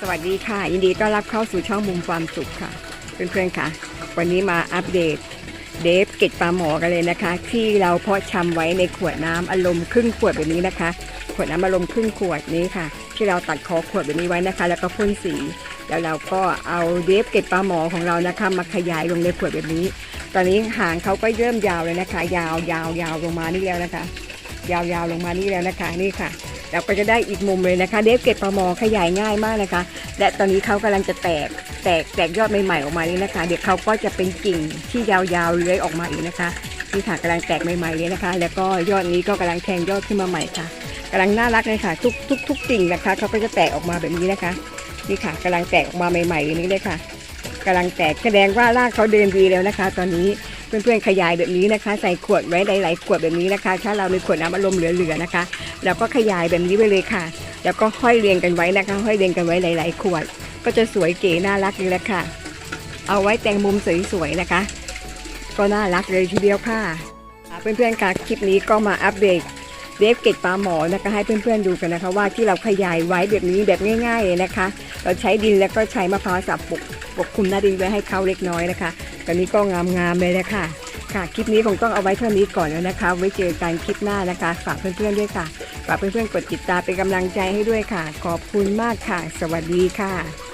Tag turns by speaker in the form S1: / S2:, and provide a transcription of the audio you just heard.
S1: สวัสดีค่ะ ยินดีต้อนรับเข้าสู่ช่องมุมความสุขค่ะ เพื่อนๆค่ะ วันนี้มาอัปเดตเดฟเกตปลาหมอกันเลยนะคะ ที่เราเพาะชำไว้ในขวดน้ำอารมณ์ครึ่งขวดแบบนี้นะคะ ขวดน้ำอารมณ์ครึ่งขวดนี้ค่ะ ที่เราตัดคอขวดแบบนี้ไว้นะคะ แล้วก็พ่นสีแล้วเราก็เอาเดฟเกตปลาหมอของเรานะคะ มาขยายลงในขวดแบบนี้ ตอนนี้หางเขาก็เริ่มยาวเลยนะคะ ยาวยาวยาวลงมานี่แล้วนะคะ ยาวยาวลงมานี่แล้วนะคะนี่ค่ะ เราก็จะได้อีกมุมเลยนะคะ เดฟเกตปลาหมอขยายง่ายมากนะคะ และตอนนี้เขากำลังจะแตกแตกแตกยอดใหม่ๆออกมานี่นะคะ เดี๋ยวเขาก็จะเป็นกิ่งที่ยาวๆเลื้อยออกมาอีกนะคะนี่ค่ะกำลังแตกใหม่ๆเลยนะคะ แล้วก็ยอดนี้ก็กำลังแทงยอดขึ้นมาใหม่ค่ะกำลังน่ารักเลยค่ะ ทุกทุกทุกกิ่งนะคะเขาก็จะแตกออกมาแบบนี้นะคะนี่ค่ะกำลังแตกออกมาใหม่ๆอย่างนี้เลยค่ะกำลังแตกแสดงว่ารากเขาเดินดีแล้วนะคะ ตอนนี้ เพื่อนๆขยายแบบนี้นะคะ ใส่ขวดไว้หลายๆขวดแบบนี้นะคะ ถ้าเรามีขวดน้ำอารมณ์เหลือๆนะคะเราก็ขยายแบบนี้ไปเลยค่ะ แล้วก็ห้อยเรียงกันไว้นะคะ ห้อยเรียงกันไว้หลาย ๆ ขวด ก็จะสวยเก๋น่ารักเลยละค่ะ เอาไว้แต่งมุมสวยๆนะคะ ก็น่ารักเลยทีเดียวค่ะเพื่อนๆค่ะคลิปนี้ก็มาอัปเดตเดฟเกตปลาหมอนะคะให้เพื่อนๆดูกันนะคะ ว่าที่เราขยายไว้แบบนี้แบบง่าย ๆ เลยนะคะ เราใช้ดินแล้วก็ใช้มะพร้าวสับปกปกคลุมหน้าดินไว้ให้เขาเล็กน้อยนะคะ ตอนนี้ก็งามๆเลยนะคะค่ะ คลิปนี้ผมต้องเอาไว้เท่านี้ก่อนแล้วนะคะ ไว้เจอกันคลิปหน้านะคะ ฝากเพื่อนๆด้วยค่ะ ฝากเพื่อนๆกดติดตามเป็นกำลังใจให้ด้วยค่ะ ขอบคุณมากค่ะ สวัสดีค่ะ